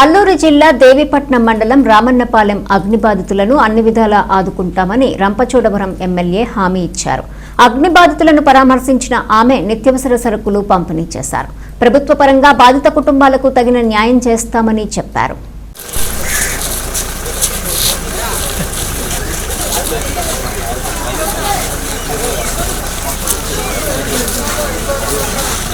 Alluru జిల్లా దేవీపట్నం మండలం రామన్నపాలెం అగ్ని బాధితులను అన్ని విధాలా ఆదుకుంటామని రంపచోడవరం ఎమ్మెల్యే హామీ ఇచ్చారు. అగ్ని బాధితులను పరామర్శించిన ఆమె నిత్యావసర సరుకులు పంపిణీ చేశారు. ప్రభుత్వ పరంగా బాధిత కుటుంబాలకు తగిన న్యాయం చేస్తామని చెప్పారు.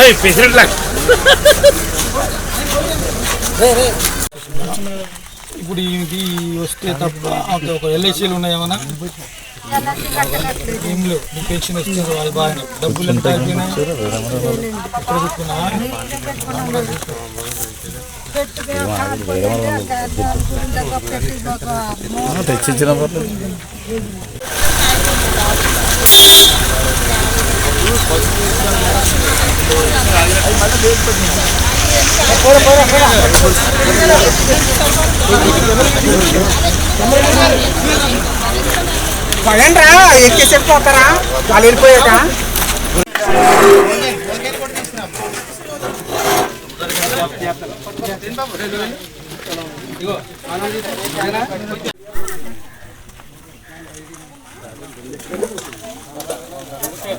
Hey, patient luck. ఇప్పుడు ఈమెకి వస్తే తప్ప ఒక- ఎల్ఐసీలు ఉన్నాయి ఏమన్నా? ఏం లేవు. నీ పెన్షన్ వచ్చింది బాగానే. డబ్బులు ఎంత పడండి రా ఎక్కేసేపు పోతారా? వాళ్ళు వెళ్ళిపోయాక అరిగిస్తే